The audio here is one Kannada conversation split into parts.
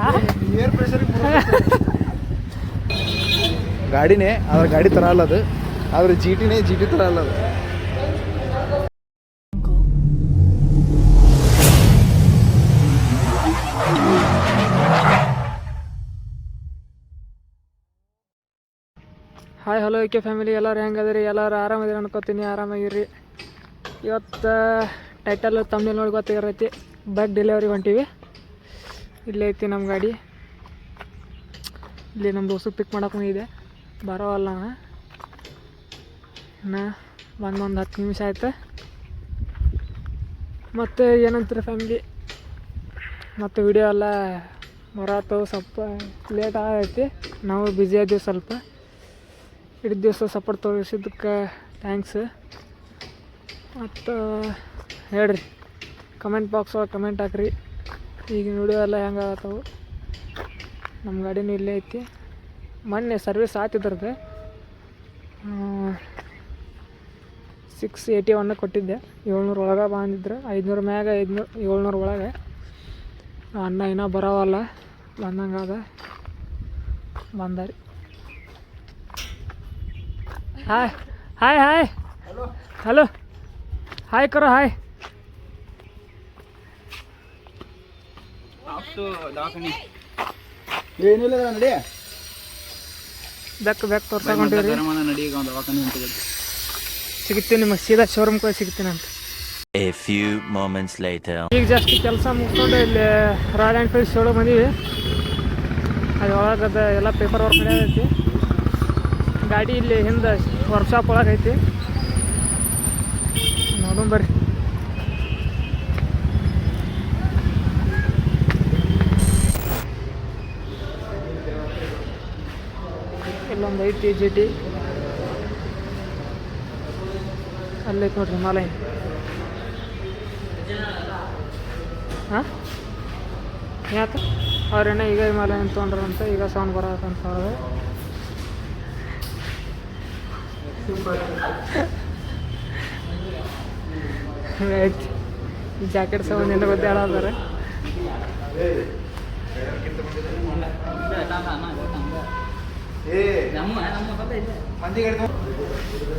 ಗಾಡಿನೇ ಆದ್ರೆ ಗಾಡಿ ಥರ ಅಲ್ಲ ಅದು. ಆದ್ರೆ ಜಿ ಟಿನೇ ಜಿ ಟಿ ಥರ ಅಲ್ಲ ಅದು. ಹಾಯ್ ಹಲೋ ಕೆ ಫ್ಯಾಮಿಲಿ ಎಲ್ಲರೂ ಹೆಂಗದಿರಿ? ಎಲ್ಲರೂ ಆರಾಮದಿರಿ ಅನ್ಕೋತೀನಿ. ಆರಾಮಾಗಿರಿ. ಇವತ್ತು ಟೈಟಲ್ ತಮ್ಮನೇಲಿ ನೋಡಿ ಗೊತ್ತಾಗಿರೈತಿ ಬೈಕ್ ಡೆಲಿವರಿ ಹೊಂಟೀವಿ. ಇಲ್ಲೇ ಐತಿ ನಮ್ಮ ಗಾಡಿ. ಇಲ್ಲಿ ನಮ್ಮ ದೋಸ್ತು ಪಿಕ್ ಮಾಡಕ್ಕೆ ಇದೆ ಬರೋವಲ್ಲ ಇನ್ನು ಒಂದು ಒಂದು ಹತ್ತು ನಿಮಿಷ ಆಯ್ತು. ಮತ್ತು ಏನಂತೀರಿ ಫ್ಯಾಮಿಲಿ ಮತ್ತು ವಿಡಿಯೋ ಎಲ್ಲ ಬರತ್ತು ಸ್ವಲ್ಪ ಲೇಟ್ ಆಗೈತಿ. ನಾವು ಬ್ಯುಸಿ ಆದೀವಿ ಸ್ವಲ್ಪ. ಇಡೀ ದಿವಸ ಸಪೋರ್ಟ್ ತೋರಿಸಿದ್ದಕ್ಕೆ ಥ್ಯಾಂಕ್ಸ್ ಮತ್ತು ಹೇಳ್ರಿ ಕಮೆಂಟ್ ಬಾಕ್ಸ್ ಒಳಗೆ ಕಮೆಂಟ್ ಹಾಕ್ರಿ. ಈಗಿನ ವಿಡಿಯೋ ಹೆಂಗಾಗತ್ತವು ಹೆಂಗೆ ಆಗತ್ತವು. ನಮ್ಮ ಗಾಡಿನೂ ಇಲ್ಲೇ ಐತಿ. ಮೊನ್ನೆ ಸರ್ವಿಸ್ ಆತಿದ್ರದ್ದು ಸಿಕ್ಸ್ ಏಯ್ಟಿ ಒನ್ನ ಕೊಟ್ಟಿದ್ದೆ. ಏಳ್ನೂರು ಒಳಗೆ ಬಂದಿದ್ರು. ಐದುನೂರು ಮ್ಯಾಗ ಐದುನೂರು ಏಳ್ನೂರು ಒಳಗೆ. ಅನ್ನ ಇನ್ನೂ ಬರೋವಲ್ಲ. ಬಂದಂಗಾದ ಅದ. ಬಂದಾರಿ. Hi hi hi hello hi ಕರೋ ಹಾಯ್ ಏನಿಲ್ಲ ನಡಿ. ಬೆಕ್ ಬೆಕ್ ತೋರ್ಸಕೊಂಡಿರಿ ನಡಿ ಈಗ ದವಾಖಾನೆ ಅಂತ ಸಿಗ್ತೀನಿ ನಿಮಗೆ ಸೀದಾ ಶೋರೂಮ್ ಕೂಡ ಸಿಗ್ತೀನಿ ಅಂತ. A few moments later. ಈಗ ಜಸ್ಟ್ ಕೆಲಸ ಮುಗಿಸ್ಕೊಂಡು ಇಲ್ಲಿ ರಾಯಲ್ ಎನ್ಫೀಲ್ಡ್ ಶೋರೂಮ್ ಬಂದೀವಿ. ಅದು ಒಳಗೆ ಅದು ಎಲ್ಲ ಪೇಪರ್ ವರ್ಕ್ ನಡೆಯೈತಿ ಗಾಡಿ ಇಲ್ಲಿ ಹಿಂದೆ ವರ್ಕ್ಶಾಪ್ ಒಳಗೆ ಐತಿ ನೋಡೋಣ ಬರ್ರಿ. ಐತಿ ಜಿ ಟಿ ಅಲ್ಲೈತೆ ನೋಡ್ರಿ ಹಿಮಾಲಯ ಹಾಂ ಯಾಕೆ ಅವ್ರೇನೋ ಈಗ ಹಿಮಾಲಯನ್ ತೊಗೊಂಡ್ರಂತ ಈಗ ಸೌಂಡ್ ಬರತ್ತಂತ ಈ ಜಾಕೆಟ್ ಸೌಂಡ್ ಏನು ಗೊತ್ತೇ ಹೇಳೋದಾರೆ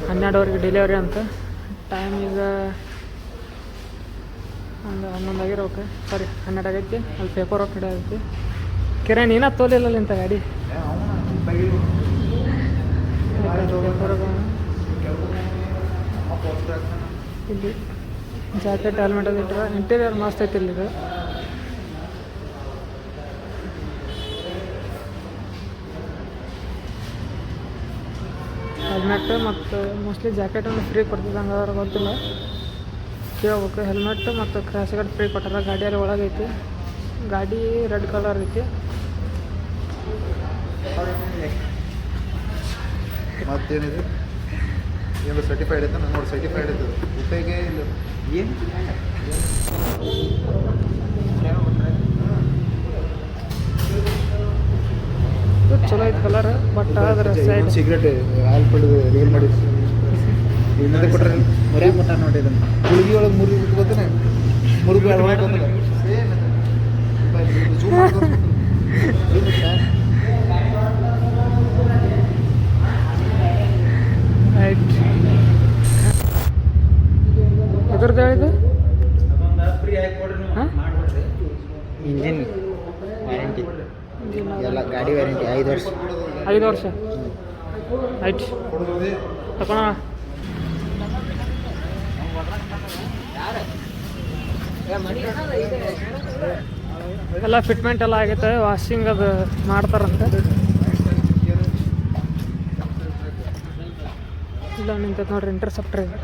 ಹನ್ನೆರಡುವರೆಗೆ ಡೆಲಿವರಿ ಅಂತ. ಟೈಮ್ ಈಗ ಒಂದು ಹನ್ನೊಂದು ಆಗಿರೋಕೆ. ಸಾರಿ ಹನ್ನೆರಡು ಆಗೈತಿ. ಅಲ್ಲಿ ಪೇಪರ್ ವರ್ಕ್ ಆಗೈತಿ. ಕಿರಣ್ ಏನ ತೋಲಿಲ್ಲ ಇಂಥ ಗಾಡಿ? ಇಲ್ಲಿ ಜಾಕೆಟ್ ಹೆಲ್ಮೆಟ್ ಅದು ಇಟ್ಟರೆ. ಇಂಟೀರಿಯರ್ ಮಸ್ತ್ ಐತಿ ಇಲ್ಲಿ. ಹೆಲ್ಮೆಟ್ ಮತ್ತು ಮೋಸ್ಟ್ಲಿ ಜಾಕೆಟ್ ಒಂದು ಫ್ರೀ ಕೊಡ್ತಿದ್ದಂಗೆ ಗೊತ್ತಿಲ್ಲ. ಕೇಳ್ಬೇಕು. ಹೆಲ್ಮೆಟ್ ಮತ್ತು ಕ್ರಾಶ್ ಗಾರ್ಡ್ ಫ್ರೀ ಕೊಟ್ಟಾರ. ಗಾಡಿಯಲ್ಲಿ ಒಳಗೈತಿ ಗಾಡಿ ರೆಡ್ ಕಲರ್ ಐತಿ. ಮತ್ತೇನಿದೆ? ಏನು ಸರ್ಟಿಫೈಡ್ ಐತೆ ನೋಡಿ ಸರ್ಟಿಫೈಡ್ ಐತೆ ಇಲ್ಲ. ಏನು? ಚಲೋ ಐತೆ ಕಲರ್ ಬಟ್ ಅದರ ಸೈಡ್ ಸಿಗರೇಟ್ ಹಾಲು ಪಡೆದು ರಿಯಲ್ ಮಾಡಿ ಇನ್ನದೇ ಕೊಟ್ರೆ ಮರಿ ಕೊಟ್ಟಾರ ನೋಡಿ ಇದನ್ನು? ಗುಳಿಗೆ ಒಳಗೆ ಮುರಿ ಗೊತ್ತೇನೆ ಮುರುಗಿ ಒಳಗೆ ಆಯ್ತು. ಎದ್ರದ್ದು ಹೇಳಿದ್ದು? ಹಾಂ? ಇಂಜಿನ್ ವ್ಯಾರಂಟಿ ಎಲ್ಲ ಗಾಡಿ ವ್ಯಾರಂಟಿ ಐದು ವರ್ಷ. ಐದು ವರ್ಷ. ಆಯ್ತು. ತಗೊಳ ಎಲ್ಲ ಫಿಟ್ಮೆಂಟ್ ಎಲ್ಲ ಆಗೈತೆ ವಾಷಿಂಗ್ ಅದು ಮಾಡ್ತಾರಂತೆ. ಇಲ್ಲ, ನಿಂತೈತೆ ನೋಡ್ರಿ ಇಂಟರ್ಸೆಪ್ಟರ್ ಇದೆ.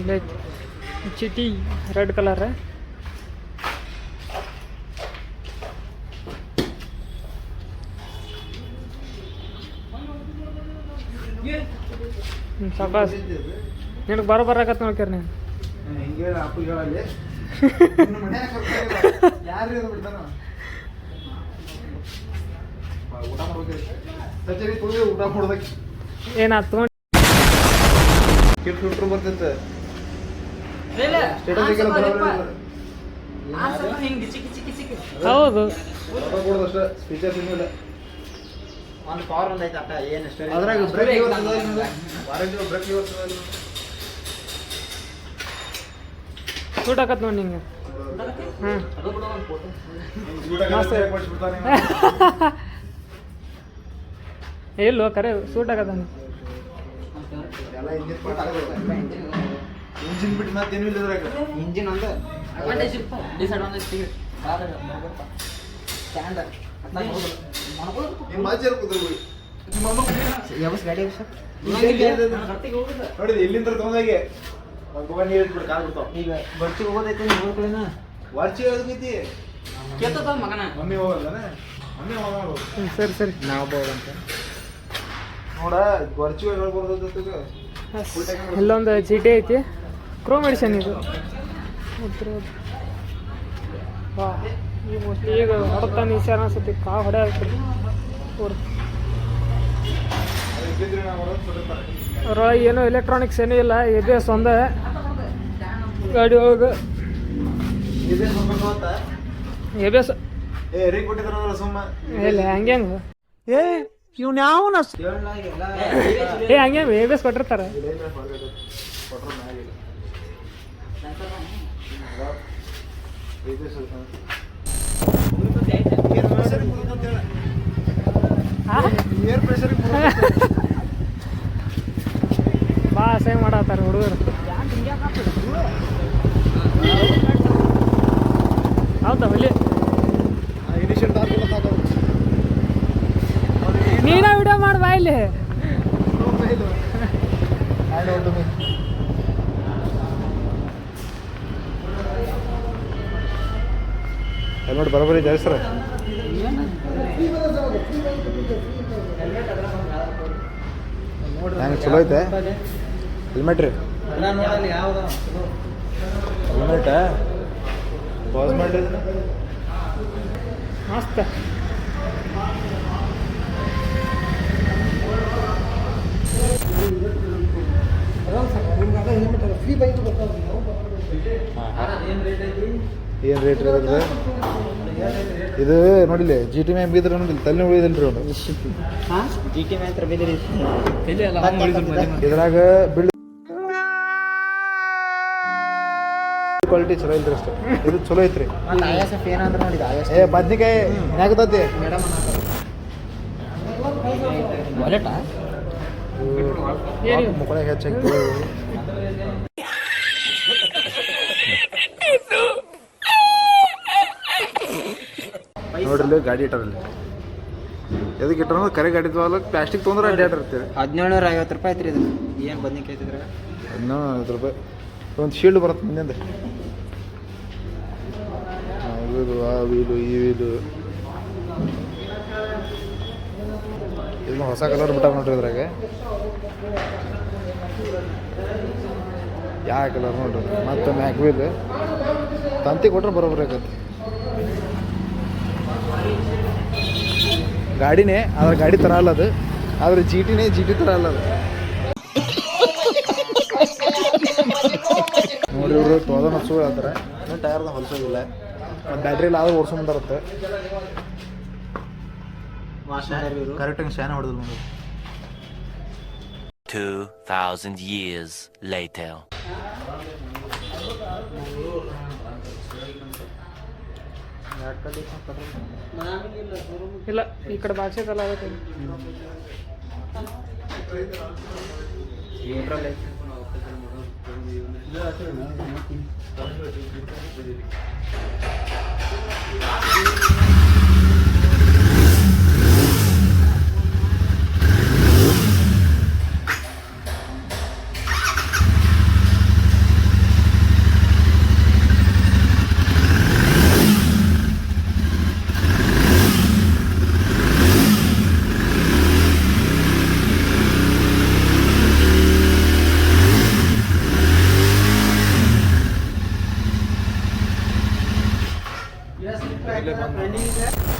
ಇಲ್ಲೈತಿ. ಚಿಟಿ, ರೆಡ್ ಕಲರ್. ಸಾಕಾಸ್ ನಿನಗೆ ಬರೋ ಬರಾಕತ್ ನೋಡ್ಕ್ಯಾರ ನೀನು ಊಟ ತೊಗೊಂಡು? ಕಿಟ್ ಬರ್ತೈತೆ ಹೌದು. ಫೀಚರ್ಸ್ ಒಂದು ಪವರ್ ಒಂದು ಐತೆ ಅಟ್ಟ ಏನು ಸ್ಟೋರಿ ಅದ್ರಾಗ ಬ್ರೇಕ್ ವಾರಂಟಿ ಬ್ರೇಕ್ ಸೂಟ್ ಹಾಕತ್ ನೋಡಿ ನಿಂಗೆ. ಎಲ್ಲೋ ಕರೆ ಸೂಟ್ ಆಗದ ಎಲ್ಲ ಇಂಜಿನ್ ಬಿಟ್ಟು ಮತ್ತೇನು ಇಲ್ಲ ಇದ್ರಾಗ. ಇಂಜಿನ್ ಒಂದು ಡಿಸ್ಅಡ್ವಾಂಟೇಜ್ ಕೂತ್ರು ನಿಮ್ಮ ಅಮ್ಮ ಯಾವಸ್ ಗಾಡಿ ಯಾವಸ್ ನೋಡಿ ಇಲ್ಲಿಂದ ತಗೊಂಡಾಗೆ ಒಂದು ನೀರು ಇಟ್ಬಿಟ್ಟು ಕಾರ್ ಬಿಡ್ತಾವ. ಈಗ ಬರ್ತಿ ಹೋಗೋದೈತೆ ನಿಮ್ಮ ಕಡೆನ? ಕೆತ್ತದ ಮಗನಾ? ಮಮ್ಮಿ ಹೋಗಲ್ಲನ ಮಮ್ಮಿ ಹೋಗಲ್ಲ ಹ್ಞೂ ಸರಿ ಸರಿ. ನಾವು ಹೋಗಂತ ನೋಡ ಹೇಳ್ಬಾರ್ದು ಇಲ್ಲೊಂದು ಚೀಟಿ ಐತಿ. ಕ್ರೋ ಮೆಡಿಸನ್ ಇದು. ಹತ್ರ ವಾ. ಈಗ ಹೊಡೆತ ನಿಲ್ಸ್ಯಾರ ಅನ್ಸುತ್ತೆ ಕಾ ಹೊಡೆ ಆಗ್ತದೆ ಅದ್ರೊಳಗೆ ಏನೂ ಎಲೆಕ್ಟ್ರಾನಿಕ್ಸ್ ಏನೂ ಇಲ್ಲ ಎ ಬಿ ಎಸ್ ಒಂದೇ. ಗಾಡಿ ಹೋಗ. ಇದೇ ಸ್ವಲ್ಪ ಅಂತ ಎ ಬಿ ಎಸ್ ಏ ರೀ ಕೊಟ್ಟಿದ್ರಲ್ಲ ಸುಮ್ಮ. ಇಲ್ಲ ಹಂಗೆ ಹೆಂಗೆ? ಏ ಇವ್ನು ಯಾವನ ಏ ಹಂಗೆ ಎ ಬಿ ಎಸ್ ಕೊಟ್ಟಿರ್ತಾರೆ. ಕೊಟ್ರ ಮ್ಯಾಗಿಲ್ಲ ಏರ್ ಪ್ರೆಷರ್ ಬಾ ಅಸಹ್ಯ ಮಾಡತ್ತಾರ ಹುಡುಗರು. ಹೌದಾ ದಾಖಲೆ ನೀನ ವಿಡಿಯೋ ಮಾಡಿ ಬಾ ಇಲ್ಲಿ. ನೋಡಿ ಬರೋಬರಿ ಇದೆ ಸರ್. ಹೆಂಗೆ ಚಲೋ ಐತೆ? ಹೆಲ್ಮೆಟ್ ರೀ. ಹೆಲ್ಮೆಟ್ ಪಾಸ್ ಮಾಡ್ರಿ. ಮಸ್ತ್. ಏನು ರೇಟ್ ಇರೋದ್ರೆ ಇದು ನೋಡಿಲ್ಲ ಜಿ ಟಿ ಮ್ಯಾಮ್ ಬಿದ್ರೆ ನೋಡಿಲ್ಲ ತಲೆ ಉಳಿದಿಲ್ರಿ ಅವನು. ಹಾಂ? ಜಿ ಟಿ ಮಾತ್ರ ಬಿದ್ರಿ. ಇದ್ರಾಗ ಬಿಲ್ಡ್ ಕ್ವಾಲಿಟಿ ಚಲೋ ಇಲ್ರಿ ಅಷ್ಟೇ. ಇದು ಚಲೋ ಐತ್ರಿ. ಏ ಬದ್ನಿಕಾಯಿ ಏನಾಗತೈತಿ ಮೇಡಮ್ ವಾಲೆಟಾ. ಮುಕ್ಕಳಾಗ ಹೆಚ್ಚಾಗಿ ನೋಡ್ರಿ ಗಾಡಿ ಇಟ್ಟಾರಲ್ಲಿ ಎದಕ್ಕೆ ಇಟ್ಟಾರ ಕರೆ ಗಾಡಿ ತೊಗೊಳಕ್ ಪ್ಲಾಸ್ಟಿಕ್ ತೊಗೊಂಡ್ರೆ ಅಡ್ಡಾಡ್ ಇರ್ತೀವಿ ಹದಿನೇಳ್ನೂರ ಐವತ್ತು ರೂಪಾಯಿ ಐತ್ರಿ ಇದು. ಏನು ಬನ್ನಿ ಕೇಳ್ತಿದ್ರೆ ಹದಿನೇಳು ಐವತ್ತು ರೂಪಾಯಿ. ಒಂದು ಶೀಲ್ಡ್ ಬರುತ್ತೆ ಮುಂದೆ ವೀಲು ಆ ವೀಲು ಈ ವೀಲು ಇದು ಹೊಸ ಕಲರ್ ಬಿಟ್ಟ ನೋಡ್ರಿ ಇದ್ರಾಗೆ. ಯಾವ ಕಲರ್ ನೋಡ್ರಿ. ಮತ್ತೆ ಮ್ಯಾಕ್ ವೀಲ್ ತಂತಿ ಕೊಟ್ರೆ ಆಗತ್ತೆ. ಗಾಡಿನೇ ಆದ್ರೆ ಗಾಡಿ ಥರ ಅಲ್ಲ ಅದು. ಆದ್ರೆ ಜಿ ಟಿನೇ ಜಿ ಟಿ ಥರ ಅಲ್ಲ ಅದು. ನೋಡಿ ಇವರು ತೋದನ ಹಸು ಹೇಳ್ತಾರೆ ಇನ್ನೂ ಟೈರ್ದ ಹೊಲಿಸೋದಿಲ್ಲ. ಮತ್ತು ಬ್ಯಾಟ್ರಿ ಇಲ್ಲ ಆದ್ರೆ ಓಡಿಸ್ಕೊಂಡ್ ಬರುತ್ತೆ ಕರೆಕ್ಟಾಗಿ ಶಾನೆ ಹೊಡೆದಿಲ್ಲ ನೋಡಿ. 2,000 years later. ಇಲ್ಲ ಈ ಕಡೆ ಭಾಷೆದಲ್ಲ ಆಗುತ್ತೆ अवेलेबल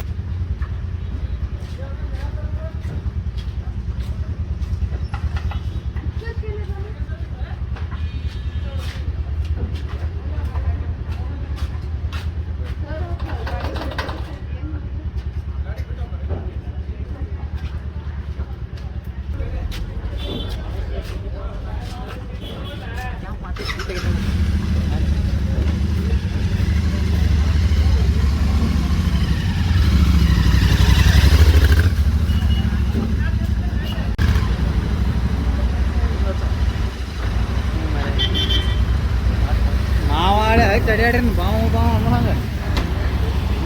ಅಡ್ಯಾಡ್ರಿ ಬಾವು ಬಾವು ಅನ್ನೋ ಹಂಗೆ.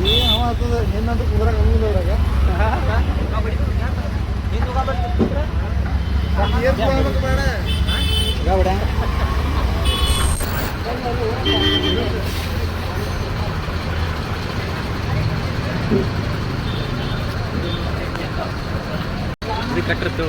ಏ ಅವ ಆಗ್ತದ? ನಿನ್ನಂತ ಕುದ್ರಾಗ ಹಂಗಿಲ್ಲ ಅದ್ರಾಗ ಏನ್ ಮಾಡ್ಬೇಕು ಬೇಡ ಈಗ ಬಿಡ ಇದು ಕಟ್ಟಿರ್ತೇವೆ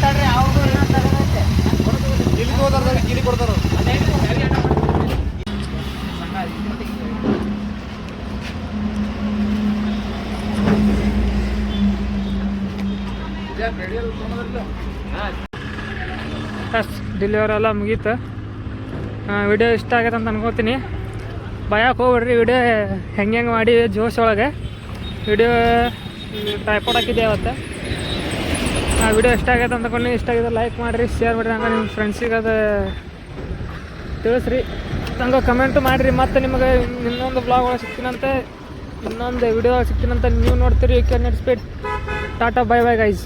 ಸೆಂಟ್ರ್ ರೇಟಾಗಿ ಇನ್ನೊಂದಿಲ್ಲ ಇಲ್ಲಿ ಹೋದಾರ ಇಲ್ಲಿ ಕೊಡ್ತಾರ ಅಷ್ಟು ಡೆಲಿವರಿ ಎಲ್ಲ ಮುಗೀತು. ವಿಡಿಯೋ ಇಷ್ಟ ಆಗೈತೆ ಅಂತ ಅನ್ಕೋತೀನಿ. ಭಯಕ್ಕೆ ಹೋಗ್ಬಿಡ್ರಿ ವಿಡಿಯೋ ಹೆಂಗೆ ಹೆಂಗೆ ಮಾಡಿ ಜೋಶ್ ಒಳಗೆ. ವಿಡಿಯೋ ಟೈಪಾಡ್ ಹಾಕಿದ್ದೆ ಅವತ್ತು ವಿಡಿಯೋ ಇಷ್ಟ ಆಗೈತೆ ಅಂತ ಅನ್ಕೊಂಡು ಇಷ್ಟ ಆಗಿದೆ ಲೈಕ್ ಮಾಡಿರಿ ಶೇರ್ ಮಾಡಿರಿ, ಹಂಗೆ ನಿಮ್ಮ ಫ್ರೆಂಡ್ಸಿಗೆ ಅದು ತಿಳಿಸ್ರಿ. ಹಂಗೆ ಕಮೆಂಟು ಮಾಡಿರಿ, ಮತ್ತು ನಿಮಗೆ ಇನ್ನೊಂದು ಬ್ಲಾಗ್ ಒಳಗೆ ಸಿಗ್ತೀನಂತೆ, ಇನ್ನೊಂದು ವಿಡಿಯೋ ಸಿಗ್ತೀನಂತ, ನೀವು ನೋಡ್ತೀರಿ you can speed tata bye bye guys